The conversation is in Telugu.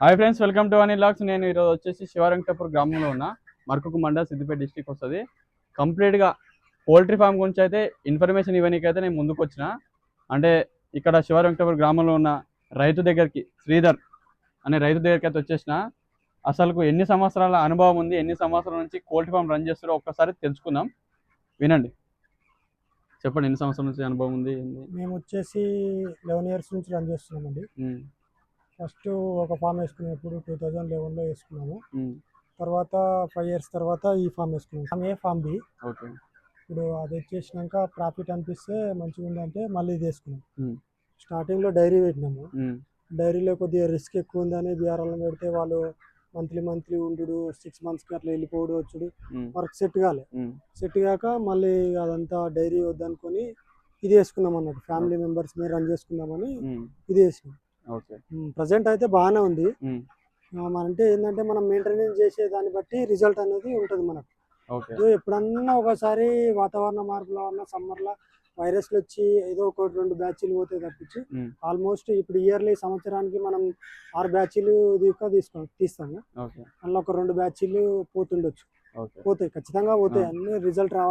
Hi friends welcome to Anil locks. నేను ఈరోజు వచ్చేసి శివరంగపూర్ గ్రామంలో ఉన్న మరకుకు మండల సిద్దిపేట డిస్టిక్ వస్తుంది. కంప్లీట్గా పోల్ట్రీ ఫామ్ గురించి అయితే ఇన్ఫర్మేషన్ ఇవ్వడానికి అయితే నేను ముందుకు వచ్చిన. అంటే ఇక్కడ శివరంగపూర్ గ్రామంలో ఉన్న రైతు దగ్గరికి శ్రీధర్ అనే రైతు దగ్గరికి అయితే వచ్చేసిన. అసలు ఎన్ని సంవత్సరాల అనుభవం ఉంది ఎన్ని సంవత్సరాల నుంచి పోల్ట్రీ ఫామ్ రన్ చేస్తారో ఒక్కసారి తెలుసుకుందాం. వినండి. చెప్పండి ఎన్ని సంవత్సరాల నుంచి అనుభవం ఉంది? మేము వచ్చేసి లెవెన్ ఇయర్స్ నుంచి రన్ చేస్తున్నామండి. ఫస్ట్ ఒక ఫామ్ వేసుకునేప్పుడు టూ థౌజండ్ లెవెన్లో వేసుకున్నాము. తర్వాత ఫైవ్ ఇయర్స్ తర్వాత ఈ ఫామ్ వేసుకున్నాము. Farm A farm B. Okay. ఇప్పుడు అది వచ్చేసినాక ప్రాఫిట్ అనిపిస్తే మంచిగా ఉందంటే మళ్ళీ ఇది వేసుకున్నాం. స్టార్టింగ్లో డైరీ పెట్టినాము. డైరీలో కొద్దిగా రిస్క్ ఎక్కువ ఉందని బీఆర్ఎల్ పెడితే వాళ్ళు మంత్లీ మంత్లీ ఉండు సిక్స్ మంత్స్కి అట్లా వెళ్ళిపోవడం వచ్చుడు. వర్క్ సెట్ కాలే. సెట్ కాక మళ్ళీ అదంతా డైరీ వద్దనుకొని ఇది వేసుకున్నాం అన్నట్టు ఫ్యామిలీ మెంబర్స్ మీద రన్ చేసుకుందామని ఇది వేసినాం. ప్రజెంట్ అయితే బాగానే ఉంది. అంటే ఏంటంటే మనం మెయింటెనెన్స్ చేసే దాన్ని బట్టి రిజల్ట్ అనేది ఉంటుంది మనకు. ఎప్పుడన్నా ఒకసారి వాతావరణ మార్పుల వల్ల సమ్మర్లో వైరస్లు వచ్చి ఏదో ఒక రెండు బ్యాచ్లు పోతే తప్పించి ఆల్మోస్ట్ ఇప్పుడు ఇయర్లీ సంవత్సరానికి మనం ఆరు బ్యాచ్లు దీకా తీసుకో తీస్తాము. అందులో ఒక రెండు బ్యాచ్లు పోతుండొచ్చు. పోతాయి ఖచ్చితంగా పోతాయి. అన్ని రిజల్ట్ రావాలి